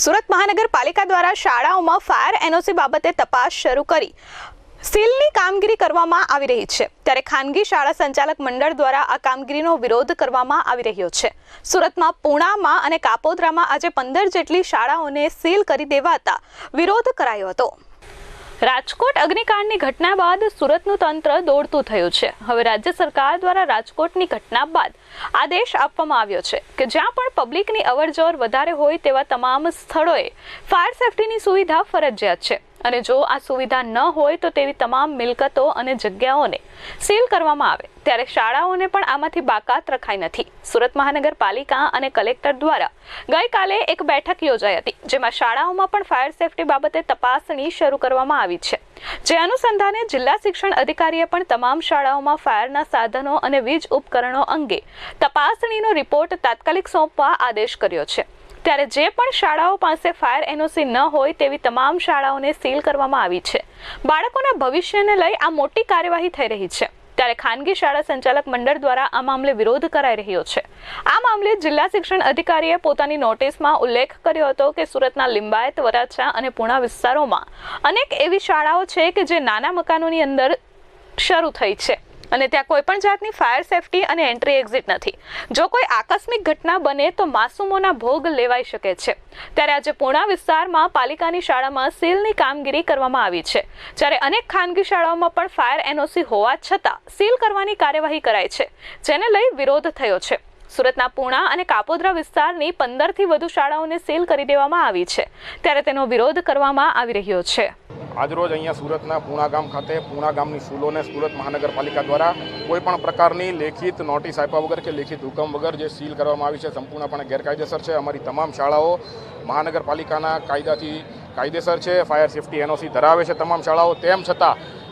સુરત મહાનગરપાલિકા દ્વારા શાળાઓમાં ફાયર એનઓસી બાબતે તપાસ શરૂ કરી. સીલની કામગીરી કરવામાં આવી રહી છે. ત્યારે ખાનગી શાળા સંચાલક મંડળ દ્વારા આ કામગીરીનો વિરોધ કરવામાં આવી રહ્યો છે. સુરતમાં પૂણામાં અને કાપોદ્રામાં આજે પંદર જેટલી શાળાઓને સીલ કરી દેવાતા વિરોધ કરાયો હતો. રાજકોટ અગ્નિકાંડની ઘટના બાદ સુરતનું તંત્ર દોડતું થયું છે. હવે રાજ્ય સરકાર દ્વારા રાજકોટની ઘટના બાદ આદેશ આપવામાં આવ્યો છે કે જ્યાં પણ પબ્લિકની અવરજવર વધારે હોય તેવા તમામ સ્થળોએ ફાયર સેફટીની સુવિધા ફરજિયાત છે. અને જો આ સુવિધા ન હોય તો તેવી તમામ મિલકતો અને જગ્યાઓને સીલ કરવામાં આવે. ત્યારે શાળાઓને પણ આમાંથી બાકાત રખાઈ નથી. સુરત મહાનગરપાલિકા અને કલેક્ટર દ્વારા ગઈકાલે એક બેઠક યોજાઈ હતી, જેમાં શાળાઓમાં પણ ફાયર સેફટી બાબતે તપાસણી શરૂ કરવામાં આવી છે. જે અનુસંધાને જિલ્લા શિક્ષણ અધિકારીએ પણ તમામ શાળાઓમાં ફાયરના સાધનો અને વીજ ઉપકરણો અંગે તપાસણીનો રિપોર્ટ તાત્કાલિક સોંપવા આદેશ કર્યો છે. ત્યારે જે પણ શાળાઓ પાસે ફાયર એનઓસી ન હોય તેવી તમામ શાળાઓને સીલ કરવામાં આવી છે. બાળકોના ભવિષ્યને લઈ આ મોટી કાર્યવાહી થઈ રહી છે. ત્યારે ખાનગી શાળા સંચાલક મંડળ દ્વારા આ મામલે વિરોધ કરાઈ રહ્યો છે. આ મામલે જિલ્લા શિક્ષણ અધિકારીએ પોતાની નોટિસમાં ઉલ્લેખ કર્યો હતો કે સુરતના લિંબાયત, વરાછા અને પૂણા વિસ્તારોમાં અનેક એવી શાળાઓ છે કે જે નાના મકાનોની અંદર શરૂ થઈ છે. અને ત્યાં કોઈ પણ જાતની ફાયર સેફટી અને એન્ટ્રી એક્ઝિટ નથી. જો કોઈ આકસ્મિક ઘટના બને તો માસૂમોના ભોગ લેવાઈ શકે છે. ત્યારે આજે પૂણા વિસ્તારમાં પાલિકાની શાળામાં સીલની કામગીરી કરવામાં આવી છે. જ્યારે અનેક ખાનગી શાળાઓમાં પણ ફાયર એનઓસી હોવા છતાં સીલ કરવાની કાર્યવાહી કરાઈ છે, જેને લઈ વિરોધ થયો છે. સુરતના પૂણા અને કાપોદ્રા વિસ્તારની પંદરથી વધુ શાળાઓને સીલ કરી દેવામાં આવી છે. ત્યારે તેનો વિરોધ કરવામાં આવી રહ્યો છે. આજરોજ અહીંયા સુરતના પૂણા ગામ ખાતે, પૂણા ગામની સ્કૂલોને સુરત મહાનગરપાલિકા દ્વારા કોઈ પણ પ્રકારની લેખિત નોટિસ આપ્યા વગર કે લેખિત હુકમ વગર જે સીલ કરવામાં આવી છે, સંપૂર્ણપણે ગેરકાયદેસર છે. અમારી તમામ શાળાઓ મહાનગરપાલિકાના કાયદાથી કાયદેસર છે. ફાયર સેફટી એનઓસી ધરાવે છે તમામ શાળાઓ. તેમ છતાં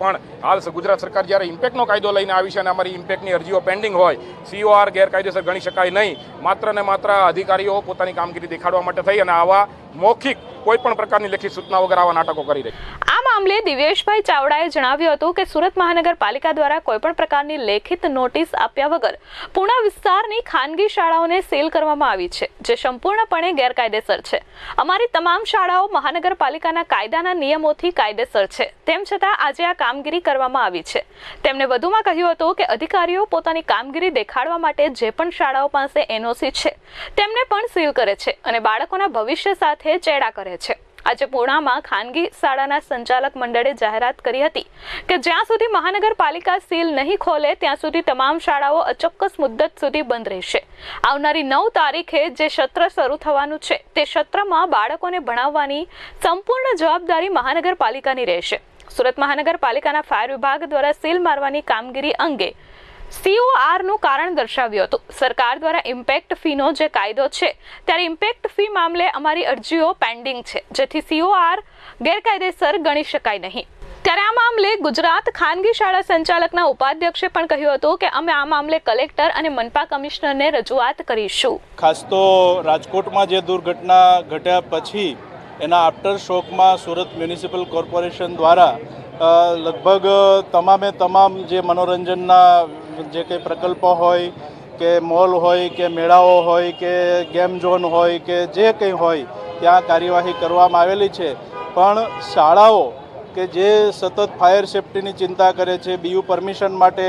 પણ હાલ ગુજરાત સરકાર જ્યારે ઇમ્પેક્ટનો કાયદો લઈને આવી છે અને અમારી ઇમ્પેક્ટની અરજીઓ પેન્ડિંગ હોય સીઓઆર ગેરકાયદેસર ગણી શકાય નહીં. માત્ર ને માત્ર અધિકારીઓ પોતાની કામગીરી દેખાડવા માટે થઈ અને આવા મૌખિક કોઈ પણ પ્રકારની લેખિત સૂચના વગર આવા નાટકો કરી રહી. આ મામલે દિવ્યેશભાઈ ચાવડાએ જણાવ્યું હતું કે સુરત મહાનગરપાલિકા દ્વારા કોઈપણ પ્રકારની લેખિત નોટિસ આપ્યા વગર પૂણા વિસ્તારની ખાનગી શાળાઓને સીલ કરવામાં આવી છે, જે સંપૂર્ણપણે ગેરકાયદેસર છે. અમારી તમામ શાળાઓ મહાનગરપાલિકાના કાયદાના નિયમોથી કાયદેસર છે. તેમ છતાં આજે આ કામગીરી કરવામાં આવી છે. તેમણે વધુમાં કહ્યું હતું કે અધિકારીઓ પોતાની કામગીરી દેખાડવા માટે જે પણ શાળાઓ પાસે એનઓસી છે, તેમને પણ સીલ કરે છે અને બાળકોના ભવિષ્ય સાથે ચેડા કરે છે. આજે પૂર્ણામાં ખાનગી શાળાના સંચાલક મંડળે જાહેરાત કરી હતી કે જ્યાં સુધી મહાનગરપાલિકા સીલ નહીં ખોલે, ત્યાં સુધી તમામ શાળાઓ અચોક્કસ મુદ્દત સુધી બંધ રહેશે. આવનારી નવ તારીખે જે સત્ર શરૂ થવાનું છે, તે સત્રમાં બાળકોને ભણાવવાની સંપૂર્ણ જવાબદારી મહાનગરપાલિકાની રહેશે. સુરત મહાનગરપાલિકાના ફાયર વિભાગ દ્વારા સીલ મારવાની કામગીરી અંગે સીઓઆરનું કારણ દર્શાવ્યું હતું. સરકાર દ્વારા ઇમ્પેક્ટ ફીનો જે કાયદો છે, ત્યારે ઇમ્પેક્ટ ફી મામલે અમારી અરજીઓ પેન્ડિંગ છે, જેથી સીઓઆર ગેરકાયદેસર ગણી શકાય નહીં. ત્યારે આ મામલે ગુજરાત ખાનગી શાળા સંચાલકના ઉપાધ્યક્ષે પણ કહ્યું હતું કે અમે આ મામલે કલેક્ટર અને મનપા કમિશનરને રજૂઆત કરીશું. ખાસ તો રાજકોટમાં જે દુર્ઘટના ઘટ્યા પછી એના આફ્ટર શોકમાં સુરત મ્યુનિસિપલ કોર્પોરેશન દ્વારા લગભગ, તમામે તમામ જે મનોરંજનના જે કંઈ પ્રકલ્પો હોય કે મોલ હોય કે મેળાઓ હોય કે ગેમ ઝોન હોય કે જે કંઈ હોય, ત્યાં કાર્યવાહી કરવામાં આવેલી છે. પણ શાળાઓ કે જે સતત ફાયર સેફટીની ચિંતા કરે છે, બીયુ પરમિશન માટે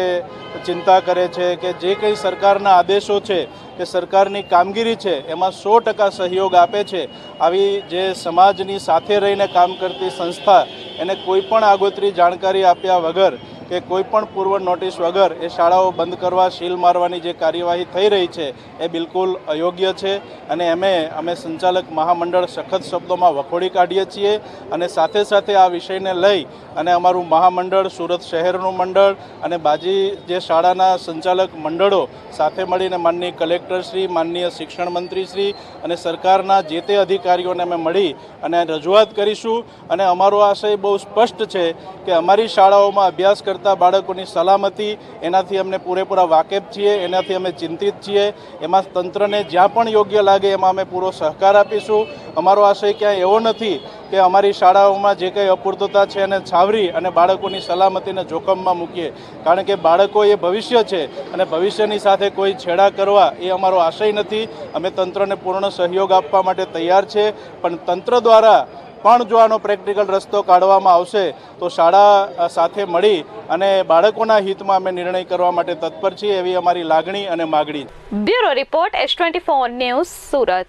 ચિંતા કરે છે કે જે કંઈ સરકારના આદેશો છે કે સરકારની કામગીરી છે, એમાં સો ટકા સહયોગ આપે છે. આવી જે સમાજની સાથે રહીને કામ કરતી સંસ્થા, એને કોઈ પણ આગોતરી જાણકારી આપ્યા વગર કે કોઈ પણ પૂર્વ નોટિસ વગર એ શાળાઓ બંધ કરવા સીલ મારવાની જે કાર્યવાહી થઈ રહી છે, એ બિલકુલ અયોગ્ય છે. અને એમે, અમે સંચાલક મહામંડળ સખત શબ્દોમાં વખોડી કાઢીએ છીએ અને સાથે સાથે આ વિષયને લઈ અને અમારું મહામંડળ, સુરત શહેરનું મંડળ અને બાજી જે શાળાના સંચાલક મંડળો સાથે મળીને માનનીય કલેક્ટરશ્રી માનનીય શિક્ષણ મંત્રીશ્રી અને સરકારના જે તે અધિકારીઓને અમે મળી અને રજૂઆત કરીશું. અને અમારો આશય બહુ સ્પષ્ટ છે કે અમારી શાળાઓમાં અભ્યાસ કરતા બાળકોની સલામતી, એનાથી અમને પૂરેપૂરા વાકેફ છીએ, એનાથી અમે ચિંતિત છીએ. એમાં તંત્રને જ્યાં પણ યોગ્ય લાગે એમાં અમે પૂરો સહકાર આપીશું. અમારો આશય ક્યાંય એવો નથી કે અમારી શાળાઓમાં જે કંઈ અપૂર્તતા છે એને છાવરી અને બાળકોની સલામતીને જોખમમાં મૂકીએ. કારણ કે બાળકો એ ભવિષ્ય છે અને ભવિષ્યની સાથે કોઈ છેડા કરવા એ અમારો આશય નથી. અમે તંત્રને પૂર્ણ સહયોગ આપવા માટે તૈયાર છે. પણ તંત્ર દ્વારા પણ જો આનો પ્રેક્ટિકલ રસ્તો કાઢવામાં આવશે, તો શાળા સાથે મળી અને બાળકોના હિતમાં અમે નિર્ણય કરવા માટે તત્પર છીએ એવી અમારી લાગણી અને માગણી bureau report S twenty news Surat.